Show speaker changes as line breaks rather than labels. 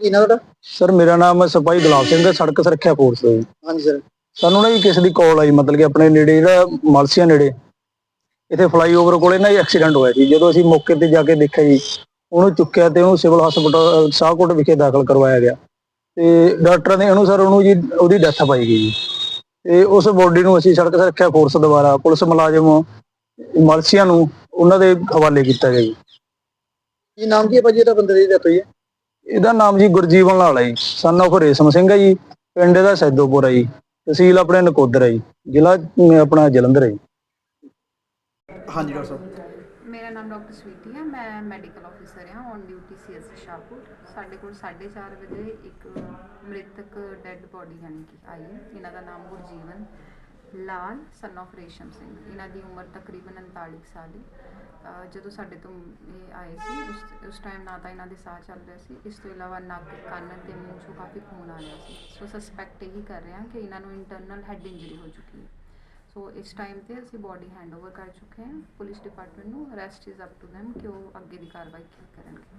ਇਹਨਾਂ ਦਾ
ਸਰ ਮੇਰਾ ਨਾਮ ਸਿਪਾਹੀ ਗੁਲਾਬ ਸਿੰਘ ਹੈ ਸੜਕ ਸੁਰੱਖਿਆ ਫੋਰਸ ਜੀ।
ਹਾਂਜੀ ਸਰ।
ਸਾਨੂੰ ਨਾ ਜੀ ਕਿਸੇ ਦੀ ਕਾਲ ਆਈ ਮਤਲਬ ਕਿ ਆਪਣੇ ਨੇੜੇ ਜਿਹੜਾ ਮਲਸੀਆ ਨੇੜੇ ਇੱਥੇ ਫਲਾਈਓਵਰ ਕੋਲੇ ਨਾ ਐਕਸੀਡੈਂਟ ਹੋਇਆ ਸੀ। ਜਦੋਂ ਅਸੀਂ ਮੌਕੇ ਤੇ ਜਾ ਕੇ ਦੇਖਿਆ ਜੀ ਉਹਨੂੰ ਚੁੱਕਿਆ ਤੇ ਉਹਨੂੰ ਸਿਵਲ ਹਸਪਤਾਲ ਸ਼ਾਹਕੋਟ ਵਿਖੇ ਦਾਖਲ ਕਰਵਾਇਆ ਗਿਆ। ਤੇ ਡਾਕਟਰਾਂ ਨੇ ਅਨੁਸਾਰ ਉਹਨੂੰ ਜੀ ਉਹਦੀ ਡੈਥ ਪਾਈ ਗਈ ਜੀ। ਤੇ ਉਸ ਬੋਡੀ ਨੂੰ ਅਸੀਂ ਸੜਕ ਸੁਰੱਖਿਆ ਫੋਰਸ ਦੁਆਰਾ ਪੁਲਿਸ ਮੁਲਾਜ਼ਮ ਮਲਸੀਆ ਨੂੰ ਉਹਨਾਂ ਦੇ ਹਵਾਲੇ ਕੀਤਾ ਗਿਆ ਜੀ।
ਕੀ ਨਾਮ ਕੀ ਹੈ ਭਾਜੀ? ਇਹਦਾ ਬੰਦੇ ਦੀ ਡੈਥ ਹੋਈ ਹੈ।
ਇਹਦਾ ਨਾਮ ਜੀ ਗੁਰਜੀਵਨ ਲਾਲ ਹੈ ਜੀ ਸਨ ਆਫ ਰੇਸ਼ਮ ਸਿੰਘ ਹੈ ਜੀ ਪਿੰਡ ਦਾ ਸੈਦੋਪੁਰ ਹੈ ਜੀ ਤਹਿਸੀਲ ਆਪਣੇ ਨਕੋਦਰ ਹੈ ਜੀ ਜ਼ਿਲ੍ਹਾ ਅਮ, ਆਪਣਾ ਜਲੰਧਰ ਹੈ ਜੀ।
ਹਾਂਜੀ ਡਾਕਟਰ ਸਾਹਿਬ।
ਮੇਰਾ ਨਾਮ ਡਾਕਟਰ ਸਵੀਟੀ ਹੈ ਮੈਂ ਮੈਡੀਕਲ ਆਫੀਸਰ ਹਾਂ ਔਨ ਡਿਊਟੀ ਸੀਐਸ ਸ਼ਾਹਪੁਰ। ਸਾਡੇ ਕੋਲ 4:30 ਵਜੇ ਇੱਕ ਮ੍ਰਿਤਕ ਡੈੱਡ ਬੋਡੀ ਯਾਨੀ ਕਿ ਆਈ ਹੈ ਇਹਨਾਂ ਦਾ ਨਾਮ ਗੁਰਜੀਵਨ। ਲਾਲ ਸਨ of ਰੇਸ਼ਮ ਸਿੰਘ। ਇਹਨਾਂ ਦੀ ਉਮਰ ਤਕਰੀਬਨ 39 ਕੁ ਸਾਲ ਹੈ ਜਦੋਂ ਸਾਡੇ ਤੋਂ ਇਹ ਆਏ ਸੀ, ਉਸ ਉਸ ਟਾਈਮ ਨਾ ਤਾਂ ਇਹਨਾਂ ਦੇ ਸਾਹ ਚੱਲ ਰਿਹਾ ਸੀ। ਇਸ ਤੋਂ ਇਲਾਵਾ ਨੱਕ, ਕੰਨ ਤੇ ਮੂੰਹ ਚੋਂ ਕਾਫੀ ਖੂਨ ਆ ਰਿਹਾ ਸੀ। ਸੋ ਸਸਪੈਕਟ ਇਹੀ ਕਰ ਰਹੇ ਹਾਂ ਕਿ ਇਹਨਾਂ ਨੂੰ ਇੰਟਰਨਲ ਹੈਡ ਇੰਜਰੀ ਹੋ ਚੁੱਕੀ ਹੈ। ਸੋ ਇਸ ਟਾਈਮ ਤੇ ਅਸੀਂ ਬੋਡੀ ਹੈਂਡਓਵਰ ਕਰ ਚੁੱਕੇ ਹਾਂ। ਪੁਲਿਸ ਡਿਪਾਰਟਮੈਂਟ ਨੂੰ rest is up to them ਕਿ ਉਹ ਅੱਗੇ ਦੀ ਕਾਰਵਾਈ ਕੀ ਕਰਨਗੇ।